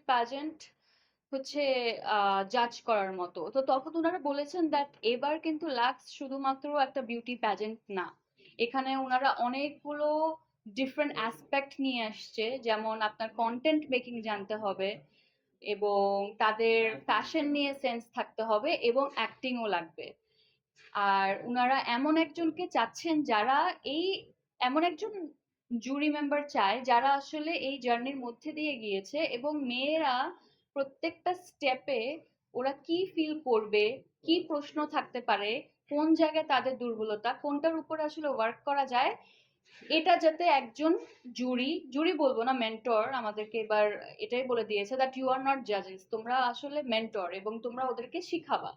Beauty pageant হচ্ছে জাজ করার মতো। তো তখন ওনারা বলেছেন দ্যাট এবার কিন্তু লাক্স শুধুমাত্র একটা বিউটি প্যাজেন্ট না। এখানে ওনারা অনেকগুলো ডিফারেন্ট অ্যাসপেক্ট নিয়ে আসছে। যেমন আপনার কন্টেন্ট মেকিং জানতে হবে এবং তাদের ফ্যাশন নিয়ে সেন্স থাকতে হবে এবং অ্যাক্টিংও লাগবে। আর উনারা এমন একজনকে চাচ্ছেন যারা এই, এমন একজন জুরি মেম্বার চায় যারা আসলে এই জার্নির মধ্যে দিয়ে গিয়েছে এবং মেয়েরা প্রত্যেকটা স্টেপে ওরা কি ফিল করবে কি প্রশ্ন থাকতে পারে কোন জায়গায় তাদের দুর্বলতা কোনটার উপর আসলে ওয়ার্ক করা যায় এটা যাতে একজন জুরি জুরি বলব না মেন্টর আমাদেরকে এবার এটাই বলে দিয়েছে দ্যাট ইউ আর নট জাজেস তোমরা আসলে মেন্টর এবং তোমরা ওদেরকে শিখাবা।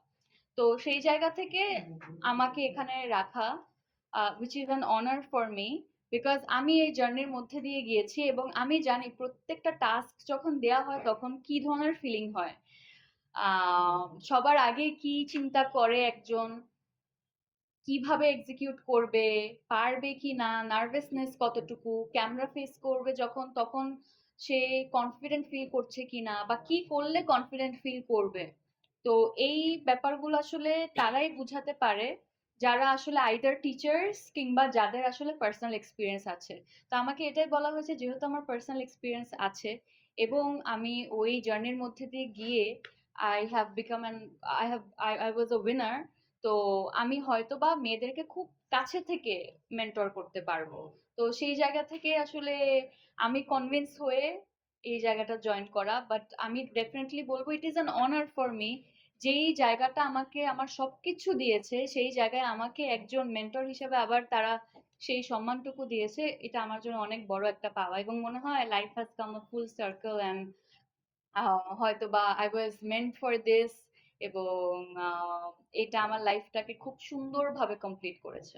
তো সেই জায়গা থেকে আমাকে এখানে রাখা which is an honour for me because আমি এই জার্নির মধ্যে দিয়ে গিয়েছি এবং আমি জানি প্রত্যেকটা টাস্ক যখন দেয়া হয় তখন কি ধরনের ফিলিং হয়। সবার আগে কি চিন্তা করে একজন? কীভাবে এক্সিকিউট করবে? পারবে কি না? নার্ভাসনেস কতটুকু? ক্যামেরা ফেস করবে যখন? তখন সে কনফিডেন্ট ফিল করছে কি না? বা কি করলে কনফিডেন্ট ফিল করবে? তো এই ব্যাপারগুলো আসলে তারাই বুঝাতে পারে। যারা আসলে আইদার টিচার্স কিংবা যাদের আসলে পার্সোনাল এক্সপিরিয়েন্স আছে। তো আমাকে এটাই বলা হয়েছে, যেহেতু আমার পার্সোনাল এক্সপিরিয়েন্স আছে এবং আমি ওই জার্নির মধ্যে দিয়ে গিয়ে I have become an I have I I was a winner তো আমি হয়তো বা মেয়েদেরকে খুব কাছে থেকে মেন্টর করতে পারব। তো সেই জায়গা থেকে আসলে আমি কনভিন্স হয়ে এই জায়গাটা জয়েন করা বাট আমি ডেফিনেটলি বলব it is an honour for me যেই জায়গাটা আমাকে, আমার সবকিছু দিয়েছে, সেই জায়গায় আমাকে একজন মেন্টর হিসেবে আবার তারা সেই সম্মানটুকু দিয়েছে, এটা আমার জন্য অনেক বড় একটা পাওয়া। এবং মনে হয় life has come a full circle and হয়তো বা I was meant for this এবং এটা আমার লাইফটাকে খুব সুন্দরভাবে কমপ্লিট করেছে।